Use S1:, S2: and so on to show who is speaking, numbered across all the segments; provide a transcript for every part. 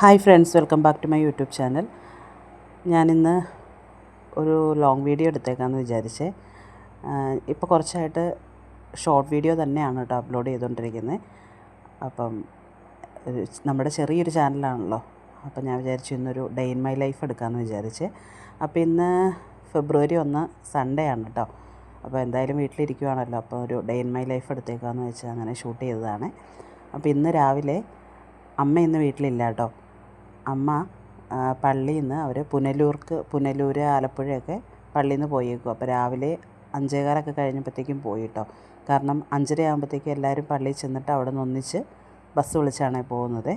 S1: Hi friends welcome back to my YouTube channel. ഞാനിന്ന് ഒരു long video എടുത്തേക്കാമെന്ന് വിചാരിച്ചേ. ഇപ്പോൾ കുറച്ചായിട്ട് ഷോർട്ട് വീഡിയോ തന്നെയാണ് കേട്ടോ അപ്ലോഡ് ചെയ്തുകൊണ്ടിരിക്കുന്നത് അപ്പം നമ്മുടെ ചെറിയൊരു ചാനലാണല്ലോ. അപ്പം ഞാൻ വിചാരിച്ചു ഇന്നൊരു ഡേ ഇൻ മൈ ലൈഫ് എടുക്കാമെന്ന് വിചാരിച്ച്. അപ്പോൾ ഇന്ന് ഫെബ്രുവരി ഒന്ന് സൺഡേ ആണ് കേട്ടോ. അപ്പോൾ എന്തായാലും വീട്ടിലിരിക്കുവാണല്ലോ. അപ്പോൾ ഒരു ഡേ ഇൻ മൈ ലൈഫ് എടുത്തേക്കാമെന്ന് വെച്ച് അങ്ങനെ ഷൂട്ട് ചെയ്തതാണ്. അപ്പോൾ ഇന്ന് രാവിലെ അമ്മ ഇന്ന് വീട്ടിലില്ല കേട്ടോ. അമ്മ പള്ളിയിൽ നിന്ന് അവർ പുനലൂർക്ക് പുനലൂർ ആലപ്പുഴയൊക്കെ പള്ളിയിൽ നിന്ന് പോയേക്കും അപ്പോൾ രാവിലെ അഞ്ചേകാലൊക്കെ കഴിഞ്ഞപ്പോഴത്തേക്കും പോയി കേട്ടോ കാരണം അഞ്ചര ആകുമ്പോഴത്തേക്കും എല്ലാവരും പള്ളിയിൽ ചെന്നിട്ട് അവിടെ നിന്ന് ഒന്നിച്ച് ബസ് വിളിച്ചാണ് പോകുന്നത്.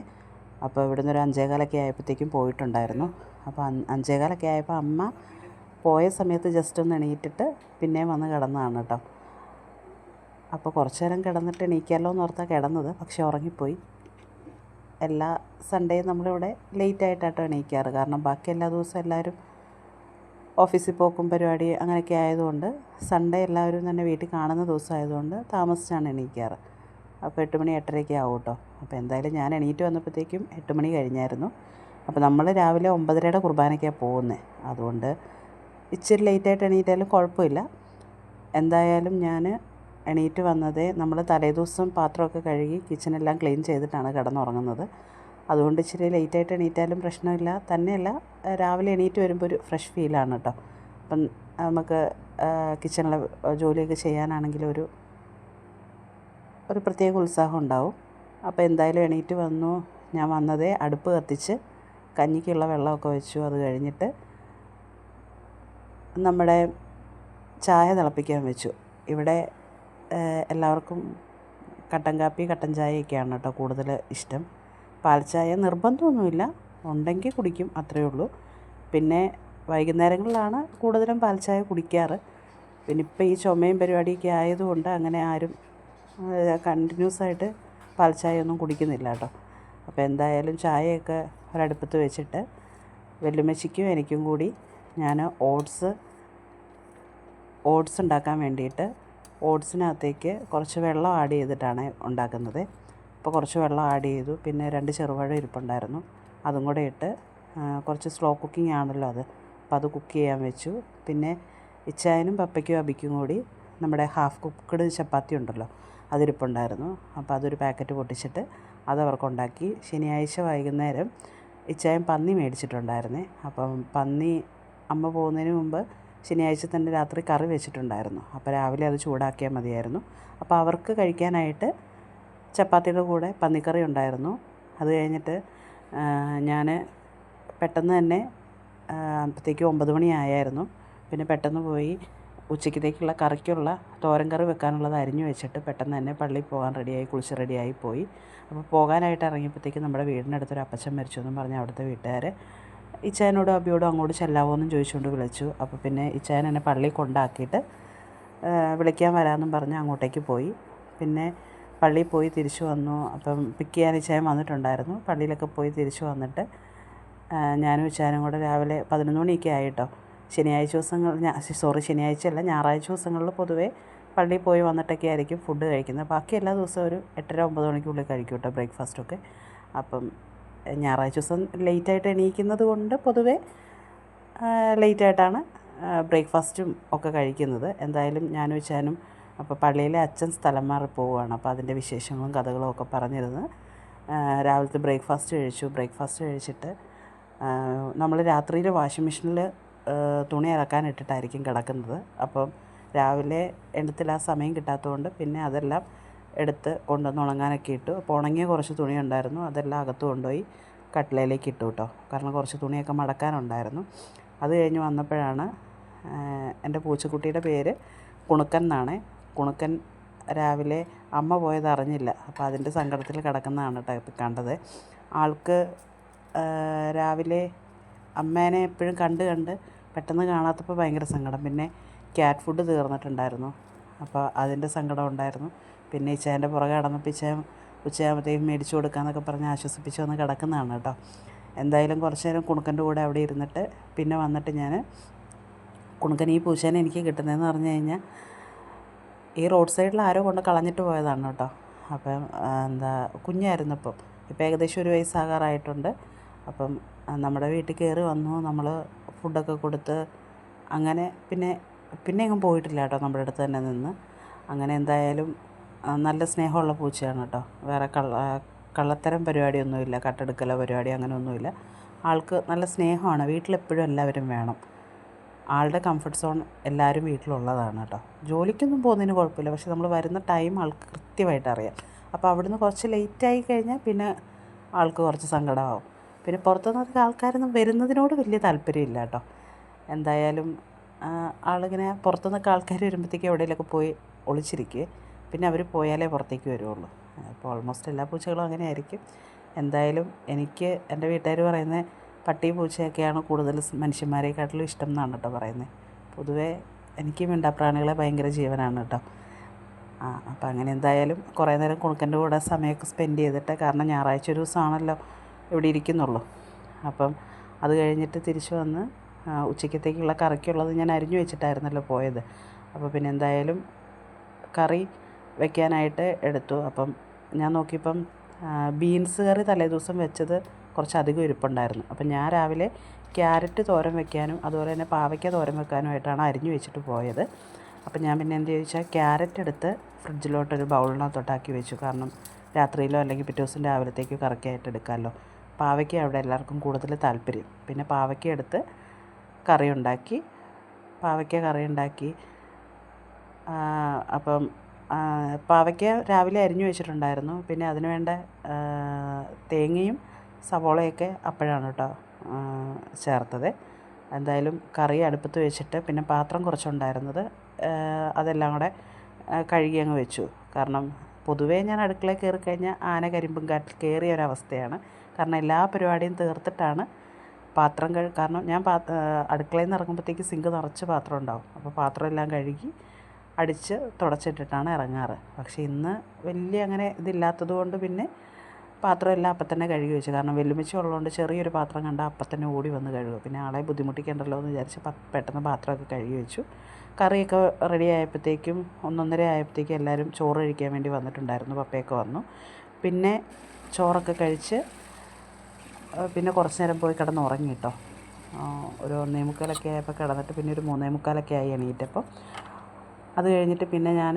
S1: അപ്പോൾ ഇവിടുന്ന് ഒരു അഞ്ചേകാലൊക്കെ ആയപ്പോഴത്തേക്കും പോയിട്ടുണ്ടായിരുന്നു. അപ്പോൾ അഞ്ചേകാലൊക്കെ ആയപ്പോൾ അമ്മ പോയ സമയത്ത് ജസ്റ്റ് ഒന്ന് എണീറ്റിട്ട് പിന്നെയും വന്ന് കിടന്നതാണ് കേട്ടോ അപ്പോൾ കുറച്ചു നേരം കിടന്നിട്ട് എണീക്കാമല്ലോ എന്ന് ഓർത്താണ് കിടന്നത്. പക്ഷേ ഉറങ്ങിപ്പോയി. എല്ലാ സൺഡേയും നമ്മളിവിടെ ലേറ്റ് ആയിട്ടാണ് എണീക്കാറ്. കാരണം ബാക്കി എല്ലാ ദിവസവും എല്ലാവരും ഓഫീസിൽ പോക്കും പരിപാടി അങ്ങനെയൊക്കെ ആയതുകൊണ്ട് സൺഡേ എല്ലാവരും തന്നെ വീട്ടിൽ കാണുന്ന ദിവസമായതുകൊണ്ട് താമസിച്ചാണ് എണീക്കാറ്. അപ്പോൾ എട്ട് മണി എട്ടരയ്ക്ക് ആവും കേട്ടോ. അപ്പോൾ എന്തായാലും ഞാൻ എണീറ്റ് വന്നപ്പോഴത്തേക്കും എട്ട് മണി കഴിഞ്ഞായിരുന്നു. അപ്പോൾ നമ്മൾ രാവിലെ ഒമ്പതരയുടെ കുർബാനയ്ക്കാണ് പോകുന്നത്. അതുകൊണ്ട് ഇച്ചിരി ലേറ്റായിട്ട് എണീറ്റാലും കുഴപ്പമില്ല. എന്തായാലും ഞാൻ എണീറ്റ് വന്നത് നമ്മൾ തലേദിവസം പാത്രമൊക്കെ കഴുകി കിച്ചണെല്ലാം ക്ലീൻ ചെയ്തിട്ടാണ് കിടന്നുറങ്ങുന്നത്. അതുകൊണ്ട് ഇച്ചിരി ലേറ്റായിട്ട് എണീറ്റാലും പ്രശ്നമില്ല. തന്നെയല്ല രാവിലെ എണീറ്റ് വരുമ്പോൾ ഒരു ഫ്രഷ് ഫീലാണ് കേട്ടോ. അപ്പം നമുക്ക് കിച്ചണിലെ ജോലിയൊക്കെ ചെയ്യാനാണെങ്കിലും ഒരു ഒരു പ്രത്യേക ഉത്സാഹം ഉണ്ടാവും. അപ്പോൾ എന്തായാലും എണീറ്റ് വന്നു. ഞാൻ വന്നതേ അടുപ്പ് കത്തിച്ച് കഞ്ഞിക്കുള്ള വെള്ളമൊക്കെ വെച്ചു. അത് കഴിഞ്ഞിട്ട് നമ്മുടെ ചായ തിളപ്പിക്കാൻ വെച്ചു. ഇവിടെ എല്ലാവർക്കും കട്ടൻ കാപ്പി കട്ടൻ ചായയൊക്കെയാണ് കേട്ടോ കൂടുതൽ ഇഷ്ടം. പാൽ ചായ നിർബന്ധമൊന്നുമില്ല. ഉണ്ടെങ്കിൽ കുടിക്കും അത്രയേ ഉള്ളൂ. പിന്നെ വൈകുന്നേരങ്ങളിലാണ് കൂടുതലും പാൽ ചായ കുടിക്കാറ്. പിന്നെ ഇപ്പോൾ ഈ ചുമയും പരിപാടിയൊക്കെ ആയതുകൊണ്ട് അങ്ങനെ ആരും കണ്ടിന്യൂസ് ആയിട്ട് പാൽ ചായ ഒന്നും കുടിക്കുന്നില്ല കേട്ടോ. അപ്പോൾ എന്തായാലും ചായയൊക്കെ ഒരടുപ്പത്ത് വെച്ചിട്ട് വെല്ലുമച്ചിക്കും എനിക്കും കൂടി. ഞാൻ ഓട്സ് ഓട്സ് ഉണ്ടാക്കാൻ വേണ്ടിയിട്ട് ഓട്സിനകത്തേക്ക് കുറച്ച് വെള്ളം ആഡ് ചെയ്തിട്ടാണ് ഉണ്ടാക്കുന്നത്. അപ്പോൾ കുറച്ച് വെള്ളം ആഡ് ചെയ്തു. പിന്നെ രണ്ട് ചെറുപഴം ഇരിപ്പുണ്ടായിരുന്നു. അതും കൂടെ ഇട്ട് കുറച്ച് സ്ലോ കുക്കിംഗ് ആണല്ലോ അത്. അപ്പോൾ അത് കുക്ക് ചെയ്യാൻ വെച്ചു. പിന്നെ ഇച്ചായനും പപ്പയ്ക്കും അബിക്കും കൂടി നമ്മുടെ ഹാഫ് കുക്ക്ഡ് ചപ്പാത്തി ഉണ്ടല്ലോ അതിരിപ്പുണ്ടായിരുന്നു അപ്പോൾ അതൊരു പാക്കറ്റ് പൊട്ടിച്ചിട്ട് അത് ശനിയാഴ്ച വൈകുന്നേരം ഇച്ചായൻ പന്നി മേടിച്ചിട്ടുണ്ടായിരുന്നേ. അപ്പം പന്നി അമ്മ പോകുന്നതിന് മുമ്പ് ശനിയാഴ്ച തന്നെ രാത്രി കറി വെച്ചിട്ടുണ്ടായിരുന്നു. അപ്പോൾ രാവിലെ അത് ചൂടാക്കിയാൽ മതിയായിരുന്നു. അപ്പോൾ അവർക്ക് കഴിക്കാനായിട്ട് ചപ്പാത്തിയുടെ കൂടെ പന്നിക്കറി ഉണ്ടായിരുന്നു. അത് കഴിഞ്ഞിട്ട് ഞാൻ പെട്ടെന്ന് തന്നെ അപ്പോഴത്തേക്ക് ഒമ്പത് മണി ആയായിരുന്നു. പിന്നെ പെട്ടെന്ന് പോയി ഉച്ചയ്ക്കത്തേക്കുള്ള കറിക്കുള്ള തോരൻ കറി വെക്കാനുള്ളത് അരിഞ്ഞു വെച്ചിട്ട് പെട്ടെന്ന് തന്നെ പള്ളിയിൽ പോകാൻ റെഡിയായി കുളിച്ച് റെഡിയായി പോയി. അപ്പോൾ പോകാനായിട്ട് ഇറങ്ങിയപ്പോഴത്തേക്കും നമ്മുടെ വീടിനടുത്തൊരു അപ്പച്ചൻ മരിച്ചു എന്നും പറഞ്ഞ് അവിടുത്തെ വീട്ടുകാർ ഇച്ചായനോടും അബിയോടും അങ്ങോട്ട് ചെല്ലാവോ എന്നും ചോദിച്ചുകൊണ്ട് വിളിച്ചു. അപ്പോൾ പിന്നെ ഇച്ചായൻ എന്നെ പള്ളി കൊണ്ടാക്കിയിട്ട് വിളിക്കാൻ വരാമെന്നും പറഞ്ഞ് അങ്ങോട്ടേക്ക് പോയി. പിന്നെ പള്ളിയിൽ പോയി തിരിച്ചു വന്നു. അപ്പം പിക്ക് ചെയ്യാൻ ഇച്ചായൻ വന്നിട്ടുണ്ടായിരുന്നു. പള്ളിയിലൊക്കെ പോയി തിരിച്ചു വന്നിട്ട് ഞാനും ഇച്ചായനും കൂടെ രാവിലെ പതിനൊന്ന് മണിയൊക്കെ ആയിട്ടോ ശനിയാഴ്ച ദിവസങ്ങൾ സോറി ശനിയാഴ്ച അല്ല ഞായറാഴ്ച ദിവസങ്ങളിൽ പൊതുവേ പള്ളിയിൽ പോയി വന്നിട്ടൊക്കെ ആയിരിക്കും ഫുഡ് കഴിക്കുന്നത്. ബാക്കി എല്ലാ ദിവസവും ഒരു എട്ടര ഒമ്പത് മണിക്കുള്ളിൽ കഴിക്കും കേട്ടോ ബ്രേക്ക്ഫാസ്റ്റൊക്കെ. അപ്പം ഞായറാഴ്ച ദിവസം ലേറ്റായിട്ട് എണീക്കുന്നത് കൊണ്ട് പൊതുവേ ലേറ്റായിട്ടാണ് ബ്രേക്ക്ഫാസ്റ്റും ഒക്കെ കഴിക്കുന്നത്. എന്തായാലും ഞാനും വെച്ചാനും അപ്പോൾ പള്ളിയിലെ അച്ഛൻ സ്ഥലം മാറി പോവുകയാണ്. അപ്പോൾ അതിന്റെ വിശേഷങ്ങളും കഥകളും ഒക്കെ പറഞ്ഞിരുന്ന്. രാവിലത്തെ ബ്രേക്ക്ഫാസ്റ്റ് കഴിച്ചു. ബ്രേക്ക്ഫാസ്റ്റ് കഴിച്ചിട്ട് നമ്മൾ രാത്രിയിൽ വാഷിംഗ് മെഷീനിൽ തുണി ഇറക്കാൻ ഇട്ടിട്ടായിരിക്കും കിടക്കുന്നത്. അപ്പം രാവിലെ എണ്ണത്തിൽ ആ സമയം കിട്ടാത്തതുകൊണ്ട് പിന്നെ അതെല്ലാം എടുത്ത് കൊണ്ടുവന്ന് ഉണങ്ങാനൊക്കെ ഇട്ടു. അപ്പോൾ ഉണങ്ങിയ കുറച്ച് തുണി ഉണ്ടായിരുന്നു. അതെല്ലാം അകത്ത് കൊണ്ടുപോയി കട്ടിലയിലേക്ക് ഇട്ടു കേട്ടോ. കാരണം കുറച്ച് തുണിയൊക്കെ മടക്കാനുണ്ടായിരുന്നു. അത് കഴിഞ്ഞ് വന്നപ്പോഴാണ് എന്റെ പൂച്ചക്കുട്ടിയുടെ പേര് കുണുക്കൻ എന്നാണ്. കുണുക്കൻ രാവിലെ അമ്മ പോയത് അറിഞ്ഞില്ല. അപ്പോൾ അതിന്റെ സങ്കടത്തിൽ കിടക്കുന്നതാണ് കേട്ടോ ഇപ്പം കണ്ടത്. ആൾക്ക് രാവിലെ അമ്മേനെ എപ്പോഴും കണ്ട് കണ്ട് പെട്ടെന്ന് കാണാത്തപ്പോൾ ഭയങ്കര സങ്കടം. പിന്നെ ക്യാറ്റ് ഫുഡ് തീർന്നിട്ടുണ്ടായിരുന്നു. അപ്പോൾ അതിന്റെ സങ്കടം ഉണ്ടായിരുന്നു. പിന്നെ ഇച്ചായന്റെ പുറകെ കടന്നപ്പോൾ ഇച്ചായൻ ഉച്ചയാകുമ്പോഴത്തേക്കും മേടിച്ചു കൊടുക്കാമെന്നൊക്കെ പറഞ്ഞ് ആശ്വസിപ്പിച്ച് വന്ന് കിടക്കുന്നതാണ് കേട്ടോ. എന്തായാലും കുറച്ച് നേരം കുണുക്കന്റെ കൂടെ അവിടെ ഇരുന്നിട്ട് പിന്നെ വന്നിട്ട് ഞാൻ കുണുക്കൻ ഈ പൂച്ചേനെ എനിക്ക് കിട്ടുന്നതെന്ന് പറഞ്ഞു കഴിഞ്ഞാൽ ഈ റോഡ് സൈഡിൽ ആരോ കൊണ്ട് കളഞ്ഞിട്ട് പോയതാണ് കേട്ടോ. അപ്പം എന്താ കുഞ്ഞായിരുന്നു ഇപ്പം. ഏകദേശം ഒരു വയസ്സാകാറായിട്ടുണ്ട്. അപ്പം നമ്മുടെ വീട്ടിൽ കയറി വന്നു. നമ്മൾ ഫുഡൊക്കെ കൊടുത്ത് അങ്ങനെ പിന്നെ പിന്നെ എങ്ങും പോയിട്ടില്ല കേട്ടോ നമ്മുടെ അടുത്ത് തന്നെ നിന്ന്. അങ്ങനെ എന്തായാലും നല്ല സ്നേഹമുള്ള പൂച്ചയാണ് കേട്ടോ. വേറെ കള്ള കള്ളത്തരം പരിപാടിയൊന്നുമില്ല കട്ടെടുക്കലോ പരിപാടി അങ്ങനെയൊന്നുമില്ല. ആൾക്ക് നല്ല സ്നേഹമാണ് വീട്ടിലെപ്പോഴും എല്ലാവരും വേണം. ആളുടെ കംഫർട്ട് സോൺ എല്ലാവരും വീട്ടിലുള്ളതാണ് കേട്ടോ. ജോലിക്കൊന്നും പോകുന്നതിന് കുഴപ്പമില്ല പക്ഷെ നമ്മൾ വരുന്ന ടൈം ആൾക്ക് കൃത്യമായിട്ട് അറിയാം. അപ്പോൾ അവിടുന്ന് കുറച്ച് ലേറ്റായി കഴിഞ്ഞാൽ പിന്നെ ആൾക്ക് കുറച്ച് സങ്കടമാവും. പിന്നെ പുറത്തുനിന്നൊക്കെ ആൾക്കാരൊന്നും വരുന്നതിനോട് വലിയ താല്പര്യമില്ല കേട്ടോ. എന്തായാലും ആളിങ്ങനെ പുറത്തുനിന്നൊക്കെ ആൾക്കാർ വരുമ്പോഴത്തേക്കും എവിടെയെങ്കിലുമൊക്കെ പോയി ഒളിച്ചിരിക്കുക പിന്നെ അവർ പോയാലേ പുറത്തേക്ക് വരുള്ളൂ. അപ്പോൾ ഓൾമോസ്റ്റ് എല്ലാ പൂച്ചകളും അങ്ങനെ ആയിരിക്കും. എന്തായാലും എനിക്ക് എന്റെ വീട്ടുകാർ പറയുന്നത് പട്ടി പൂച്ചയൊക്കെയാണ് കൂടുതൽ മനുഷ്യന്മാരെക്കാട്ടിലും ഇഷ്ടം എന്നാണ് കേട്ടോ പറയുന്നത് പൊതുവേ എനിക്ക് മിണ്ടാപ്രാണികളെ ഭയങ്കര ജീവനാണ് കേട്ടോ. ആ അപ്പം അങ്ങനെ എന്തായാലും കുറേ നേരം കുണുക്കന്റെ കൂടെ സമയമൊക്കെ സ്പെൻഡ് ചെയ്തിട്ട് കാരണം ഞായറാഴ്ച ഒരു ദിവസമാണല്ലോ ഇവിടെ ഇരിക്കുന്നുള്ളൂ. അപ്പം അത് കഴിഞ്ഞിട്ട് തിരിച്ചു വന്ന് ഉച്ചയ്ക്കത്തേക്കുള്ള കറിക്കുള്ളത് ഞാൻ അരിഞ്ഞു വെച്ചിട്ടായിരുന്നല്ലോ പോയത്. അപ്പോൾ പിന്നെ എന്തായാലും കറി വെക്കാനായിട്ട് എടുത്തു. അപ്പം ഞാൻ നോക്കിയപ്പം ബീൻസ് കറി തലേ ദിവസം വെച്ചത് കുറച്ചധികം ഇരിപ്പുണ്ടായിരുന്നു. അപ്പം ഞാൻ രാവിലെ ക്യാരറ്റ് തോരൻ വെക്കാനും അതുപോലെ തന്നെ പാവയ്ക്ക തോരൻ വെക്കാനുമായിട്ടാണ് അരിഞ്ഞു വെച്ചിട്ട് പോയത്. അപ്പം ഞാൻ പിന്നെ എന്ത് ചോദിച്ചാൽ ക്യാരറ്റ് എടുത്ത് ഫ്രിഡ്ജിലോട്ടൊരു ബൗളിനകത്തോട്ടാക്കി വെച്ചു. കാരണം രാത്രിയിലോ അല്ലെങ്കിൽ പിറ്റേ ദിവസം രാവിലത്തേക്കോ കറിക്കായിട്ട് എടുക്കാമല്ലോ. പാവയ്ക്ക അവിടെ എല്ലാവർക്കും കൂടുതൽ താല്പര്യം. പിന്നെ പാവയ്ക്ക എടുത്ത് കറി ഉണ്ടാക്കി പാവയ്ക്ക കറി ഉണ്ടാക്കി അപ്പം പാവയ്ക്ക രാവിലെ അരിഞ്ഞു വെച്ചിട്ടുണ്ടായിരുന്നു. പിന്നെ അതിന് വേണ്ട തേങ്ങയും സവോളയൊക്കെ അപ്പോഴാണ് കേട്ടോ ചേർത്തത്. എന്തായാലും കറി അടുപ്പത്ത് വെച്ചിട്ട് പിന്നെ പാത്രം കുറച്ചുണ്ടായിരുന്നത് അതെല്ലാം കൂടെ കഴുകി അങ്ങ് വെച്ചു. കാരണം പൊതുവേ ഞാൻ അടുക്കളയിൽ കയറി കഴിഞ്ഞാൽ ആന കരിമ്പും കാറ്റിൽ കയറിയ ഒരവസ്ഥയാണ്. കാരണം എല്ലാ പരിപാടിയും തീർത്തിട്ടാണ് പാത്രം കഴു കാരണം ഞാൻ പാ അടുക്കളയിൽ നിന്ന് ഇറങ്ങുമ്പോഴത്തേക്ക് സിങ്ക് നിറച്ച് പാത്രം ഉണ്ടാവും. അപ്പോൾ പാത്രം എല്ലാം കഴുകി അടിച്ച് തുടച്ചിട്ടിട്ടാണ് ഇറങ്ങാറ്. പക്ഷേ ഇന്ന് വലിയ അങ്ങനെ ഇതില്ലാത്തത് കൊണ്ട് പിന്നെ പാത്രം എല്ലാം അപ്പം തന്നെ കഴുകി വെച്ചു. കാരണം വെല്ലുമിച്ചി ഉള്ളതുകൊണ്ട് ചെറിയൊരു പാത്രം കണ്ടാൽ അപ്പം തന്നെ ഓടി വന്ന് കഴുകും. പിന്നെ ആളെ ബുദ്ധിമുട്ടിക്കേണ്ടല്ലോ എന്ന് വിചാരിച്ച് പെട്ടെന്ന് പാത്രമൊക്കെ കഴുകി വെച്ചു. കറിയൊക്കെ റെഡി ആയപ്പോഴത്തേക്കും ഒന്നൊന്നര ആയപ്പോഴത്തേക്കും എല്ലാവരും ചോറ് കഴിക്കാൻ വേണ്ടി വന്നിട്ടുണ്ടായിരുന്നു. പപ്പയൊക്കെ വന്നു. പിന്നെ ചോറൊക്കെ കഴിച്ച് പിന്നെ കുറച്ച് നേരം പോയി കിടന്ന് ഉറങ്ങി കേട്ടോ ഒരു ഒന്നേ മുക്കാലൊക്കെ ആയപ്പോൾ കിടന്നിട്ട് പിന്നെ ഒരു മൂന്നേ മുക്കാലൊക്കെ ആയി എണീറ്റപ്പോൾ അത് കഴിഞ്ഞിട്ട് പിന്നെ ഞാൻ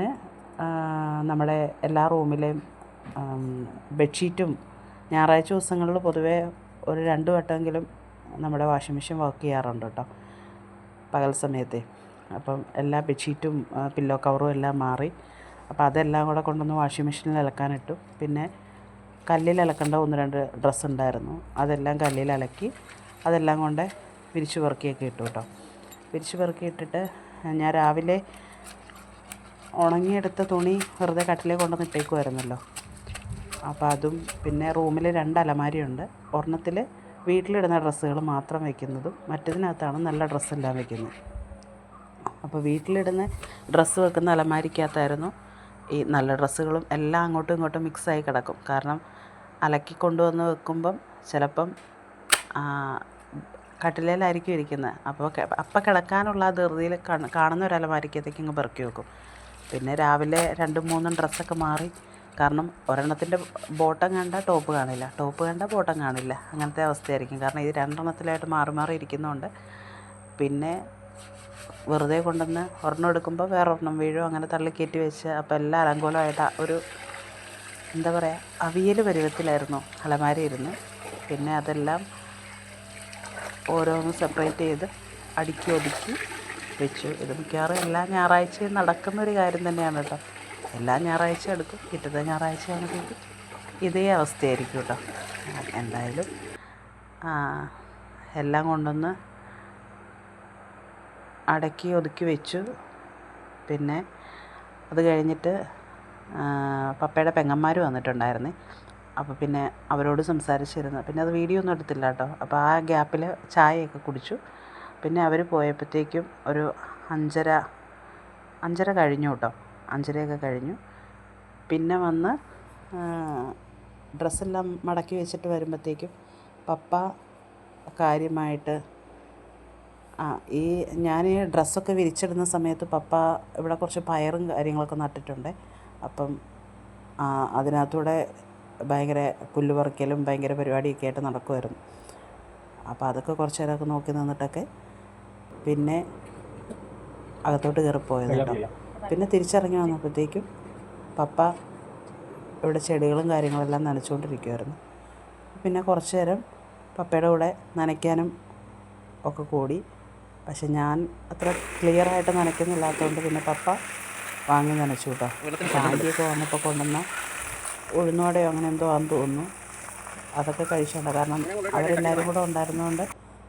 S1: നമ്മുടെ എല്ലാ റൂമിലെയും ബെഡ്ഷീറ്റും ഞായറാഴ്ച ദിവസങ്ങളിൽ പൊതുവേ ഒരു രണ്ട് വട്ടമെങ്കിലും നമ്മുടെ വാഷിംഗ് മെഷീൻ വർക്ക് ചെയ്യാറുണ്ട് കേട്ടോ പകൽ സമയത്തെ. അപ്പം എല്ലാ ബെഡ്ഷീറ്റും പില്ലോ കവറും എല്ലാം മാറി. അപ്പോൾ അതെല്ലാം കൂടെ കൊണ്ടുവന്ന് വാഷിംഗ് മെഷീനിൽ അലക്കാനിട്ടു. പിന്നെ കല്ലിൽ അലക്കേണ്ട ഒന്ന് രണ്ട് ഡ്രസ്സ് ഉണ്ടായിരുന്നു. അതെല്ലാം കല്ലിൽ അലക്കി അതെല്ലാം കൊണ്ട് പിരിച്ചു പെറുക്കിയൊക്കെ ഇട്ടു കേട്ടോ. പിരിച്ചു പെറുക്കി ഇട്ടിട്ട് ഞാൻ രാവിലെ ഉണങ്ങിയെടുത്ത തുണി വെറുതെ കട്ടിലേ കൊണ്ടുവന്ന് ഇട്ടേക്കുമായിരുന്നല്ലോ അപ്പോൾ അതും പിന്നെ റൂമിൽ രണ്ട് അലമാരിയുണ്ട്. ഒരെണ്ണത്തിൽ വീട്ടിലിടുന്ന ഡ്രസ്സുകൾ മാത്രം വയ്ക്കുന്നതും മറ്റതിനകത്താണ് നല്ല ഡ്രസ്സെല്ലാം വയ്ക്കുന്നത് അപ്പോൾ വീട്ടിലിടുന്ന ഡ്രസ്സ് വെക്കുന്ന അലമാരിക്കകത്തായിരുന്നു ഈ നല്ല ഡ്രസ്സുകളും എല്ലാം അങ്ങോട്ടും ഇങ്ങോട്ടും മിക്സായി കിടക്കും. കാരണം അലക്കി കൊണ്ടുവന്ന് വെക്കുമ്പം ചിലപ്പം കട്ടിലേലായിരിക്കും ഇരിക്കുന്നത്. അപ്പോൾ അപ്പം കിടക്കാനുള്ള ആ ധൃതിയിൽ കാണുന്ന ഒരു അലമാരിക്കത്തേക്ക് ഇങ്ങ് പെറുക്കി വെക്കും. പിന്നെ രാവിലെ രണ്ടും മൂന്നും ഡ്രസ്സൊക്കെ മാറി. കാരണം ഒരെണ്ണത്തിന്റെ ബോട്ടം കണ്ട ടോപ്പ് കാണില്ല. ടോപ്പ് കണ്ട ബോട്ടം കാണില്ല. അങ്ങനത്തെ അവസ്ഥയായിരിക്കും. കാരണം ഇത് രണ്ടെണ്ണത്തിലായിട്ട് മാറി മാറി ഇരിക്കുന്നതുകൊണ്ട് പിന്നെ വെറുതെ കൊണ്ടുവന്ന് ഒരെണ്ണം എടുക്കുമ്പോൾ വേറൊരെണ്ണം വീഴും. അങ്ങനെ തള്ളി തള്ളിക്കയറ്റി വെച്ച് അപ്പോൾ എല്ലാം അലങ്കോലമായിട്ട് ഒരു എന്താ പറയുക അവിയൽ പരുവത്തിലായിരുന്നു. അലമാരി ഇരുന്ന്. പിന്നെ അതെല്ലാം ഓരോന്ന് സെപ്പറേറ്റ് ചെയ്ത് അടുക്കി ഒതുക്കി. വെച്ചു ഇത് മിക്കവാറും എല്ലാ ഞായറാഴ്ചയും നടക്കുന്ന ഒരു കാര്യം തന്നെയാണ് കേട്ടോ. എല്ലാ ഞായറാഴ്ചയും എടുക്കും. പിറ്റത്തെ ഞായറാഴ്ച കിട്ടും ഇതേ അവസ്ഥയായിരിക്കും കേട്ടോ. എന്തായാലും എല്ലാം കൊണ്ടൊന്ന് അടക്കി ഒതുക്കി വെച്ചു. പിന്നെ അത് കഴിഞ്ഞിട്ട് പപ്പയുടെ പെങ്ങന്മാർ വന്നിട്ടുണ്ടായിരുന്നേ. അപ്പോൾ പിന്നെ അവരോട് സംസാരിച്ചിരുന്നു. പിന്നെ അത് വീഡിയോ ഒന്നും എടുത്തില്ല കേട്ടോ. അപ്പോൾ ആ ഗ്യാപ്പിൽ ചായയൊക്കെ കുടിച്ചു. പിന്നെ അവർ പോയപ്പോഴത്തേക്കും ഒരു അഞ്ചര അഞ്ചര കഴിഞ്ഞു കേട്ടോ. അഞ്ചരയൊക്കെ കഴിഞ്ഞു. പിന്നെ വന്ന് ഡ്രസ്സെല്ലാം മടക്കി വെച്ചിട്ട് വരുമ്പോഴത്തേക്കും പപ്പ കാര്യമായിട്ട് ആ ഈ ഞാൻ ഈ ഡ്രസ്സൊക്കെ വിരിച്ചിടുന്ന സമയത്ത് പപ്പ ഇവിടെ കുറച്ച് പയറും കാര്യങ്ങളൊക്കെ നട്ടിട്ടുണ്ട്. അപ്പം അതിനകത്തൂടെ ഭയങ്കര പുല്ല് പറിക്കലും ഭയങ്കര പരിപാടിയൊക്കെ ആയിട്ട് നടക്കുമായിരുന്നു അപ്പോൾ അതൊക്കെ കുറച്ച് നേരമൊക്കെ നോക്കി നിന്നിട്ടൊക്കെ പിന്നെ അകത്തോട്ട് കയറിപ്പോയത് കേട്ടോ. പിന്നെ തിരിച്ചിറങ്ങി വന്നപ്പോഴത്തേക്കും പപ്പ ഇവിടെ ചെടികളും കാര്യങ്ങളെല്ലാം നനച്ചുകൊണ്ടിരിക്കുമായിരുന്നു പിന്നെ കുറച്ച് നേരം പപ്പയുടെ കൂടെ നനയ്ക്കാനും ഒക്കെ കൂടി. പക്ഷെ ഞാൻ അത്ര ക്ലിയർ ആയിട്ട് നനയ്ക്കുന്നില്ലാത്തതുകൊണ്ട് പിന്നെ പപ്പ വാങ്ങി നനച്ചു കേട്ടോ. ആന്റിയൊക്കെ വന്നപ്പോൾ കൊണ്ടുവന്ന ഉഴുന്നോടെയോ അങ്ങനെ എന്തോ ആണെന്ന് തോന്നുന്നു. അതൊക്കെ കഴിച്ചുകൊണ്ട് കാരണം അവരെല്ലാവരും കൂടെ ഉണ്ടായിരുന്നതുകൊണ്ട്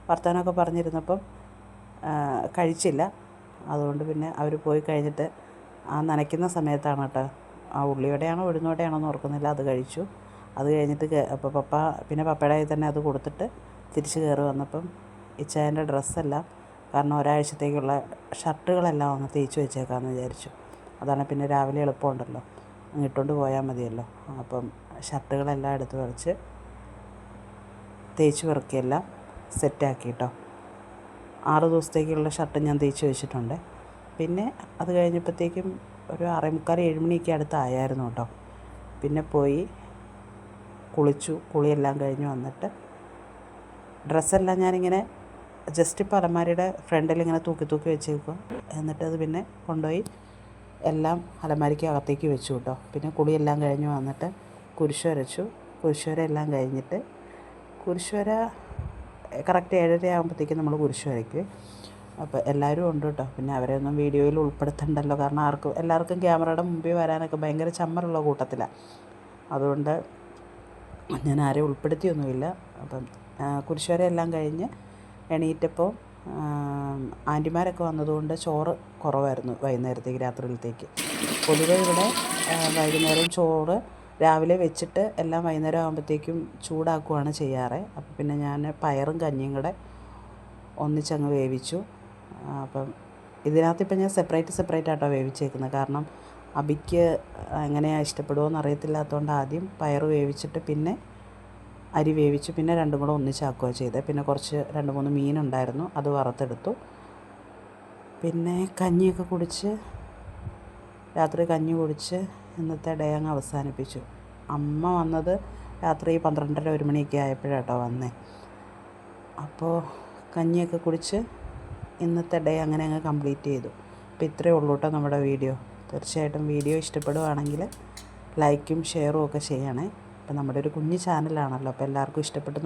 S1: വർത്തമാനമൊക്കെ പറഞ്ഞിരുന്നപ്പം കഴിച്ചില്ല. അതുകൊണ്ട് പിന്നെ അവർ പോയി കഴിഞ്ഞിട്ട് ആ നനയ്ക്കുന്ന സമയത്താണ് കേട്ടോ. ആ ഉള്ളിയോടെയാണോ ഉഴുന്നോടെയാണോ എന്ന് ഓർക്കുന്നില്ല. അത് കഴിച്ചു. അത് കഴിഞ്ഞിട്ട് അപ്പോൾ പപ്പ പിന്നെ പപ്പയുടെ കയ്യിൽ തന്നെ അത് കൊടുത്തിട്ട് തിരിച്ച് കയറി വന്നപ്പം ഇച്ചായന്റെ ഡ്രസ്സെല്ലാം കാരണം ഒരാഴ്ചത്തേക്കുള്ള ഷർട്ടുകളെല്ലാം ഒന്ന് തേച്ച് വെച്ചേക്കാമെന്ന് വിചാരിച്ചു. അതാണ് പിന്നെ രാവിലെ എളുപ്പമുണ്ടല്ലോ. ഇട്ടുകൊണ്ട് പോയാൽ മതിയല്ലോ. അപ്പം ഷർട്ടുകളെല്ലാം എടുത്ത് പറിച്ച് തേച്ച് പെറുക്കിയെല്ലാം സെറ്റാക്കി കേട്ടോ. ആറ് ദിവസത്തേക്കുള്ള ഷർട്ട് ഞാൻ തേച്ച് വെച്ചിട്ടുണ്ട്. പിന്നെ അത് കഴിഞ്ഞപ്പോഴത്തേക്കും ഒരു ആറേ ഏഴുമണിയൊക്കെ ഏഴ് മണിയൊക്കെ അടുത്തായായിരുന്നു കേട്ടോ. പിന്നെ പോയി കുളിച്ചു. കുളിയെല്ലാം കഴിഞ്ഞ് വന്നിട്ട് ഡ്രസ്സെല്ലാം ഞാനിങ്ങനെ ജസ്റ്റ് ഇപ്പോൾ അലമാരിയുടെ ഫ്രണ്ടിൽ ഇങ്ങനെ തൂക്കി തൂക്കി വെച്ചേക്കുക എന്നിട്ടത് പിന്നെ കൊണ്ടുപോയി എല്ലാം അലമാരിക്ക് അകത്തേക്ക് വെച്ചു കേട്ടോ. പിന്നെ കുളിയെല്ലാം കഴിഞ്ഞ് വന്നിട്ട് കുരിശ് വരച്ചു. കുരിശ് വര എല്ലാം കഴിഞ്ഞിട്ട് കുരിശ് വര കറക്റ്റ് ഏഴര ആകുമ്പോഴത്തേക്കും നമ്മൾ കുരിശ് വരയ്ക്കും അപ്പോൾ എല്ലാവരും ഉണ്ട് കേട്ടോ. പിന്നെ അവരെ ഒന്നും വീഡിയോയിൽ ഉൾപ്പെടുത്തണ്ടല്ലോ. കാരണം ആർക്കും എല്ലാവർക്കും ക്യാമറയുടെ മുമ്പിൽ വരാനൊക്കെ ഭയങ്കര ചമ്മലുള്ള കൂട്ടത്തിലാണ് അതുകൊണ്ട് ഞാൻ ആരെയും ഉൾപ്പെടുത്തിയൊന്നുമില്ല. അപ്പം കുരിശുവര എല്ലാം കഴിഞ്ഞ് എണീറ്റപ്പോൾ ആന്റിമാരൊക്കെ വന്നതുകൊണ്ട് ചോറ് കുറവായിരുന്നു വൈകുന്നേരത്തേക്ക് രാത്രിയിലത്തേക്ക്. പൊതുവെ ഇവിടെ വൈകുന്നേരം ചോറ് രാവിലെ വെച്ചിട്ട് എല്ലാം വൈകുന്നേരം ആകുമ്പോഴത്തേക്കും ചൂടാക്കുകയാണ് ചെയ്യാറ്. അപ്പം പിന്നെ ഞാൻ പയറും കഞ്ഞിയും കൂടെ ഒന്നിച്ചങ്ങ് വേവിച്ചു. അപ്പം ഇതിനകത്ത് ഇപ്പം ഞാൻ സെപ്പറേറ്റ് സെപ്പറേറ്റ് ആട്ടോ വേവിച്ചേക്കുന്നത്. കാരണം അബിക്ക് എങ്ങനെയാണ് ഇഷ്ടപ്പെടുമോ എന്ന് അറിയത്തില്ലാത്തതുകൊണ്ട് ആദ്യം പയർ വേവിച്ചിട്ട് പിന്നെ അരി വേവിച്ചു. പിന്നെ രണ്ടും കൂടെ ഒന്നിച്ചാക്കുക ചെയ്തത് പിന്നെ കുറച്ച് രണ്ട് മൂന്ന് മീനുണ്ടായിരുന്നു അത് വറുത്തെടുത്തു. പിന്നെ കഞ്ഞിയൊക്കെ കുടിച്ച് രാത്രി കഞ്ഞി കുടിച്ച് ഇന്നത്തെ ഡേ അങ്ങ് അവസാനിപ്പിച്ചു. അമ്മ വന്നത് രാത്രി പന്ത്രണ്ടര ഒരു മണിയൊക്കെ ആയപ്പോഴാട്ടോ വന്നേ. അപ്പോൾ കഞ്ഞിയൊക്കെ കുടിച്ച് ഇന്നത്തെ ഡേ അങ്ങനെ അങ്ങ് കംപ്ലീറ്റ് ചെയ്തു. അപ്പോൾ ഇത്രയേ ഉള്ളൂ കേട്ടോ നമ്മുടെ വീഡിയോ. തീർച്ചയായിട്ടും വീഡിയോ ഇഷ്ടപ്പെടുവാണെങ്കിൽ ലൈക്കും ഷെയറും ഒക്കെ ചെയ്യണേ. അപ്പോൾ നമ്മുടെ ഒരു കുഞ്ഞു ചാനലാണല്ലോ അപ്പോൾ എല്ലാവർക്കും ഇഷ്ടപ്പെട്ടു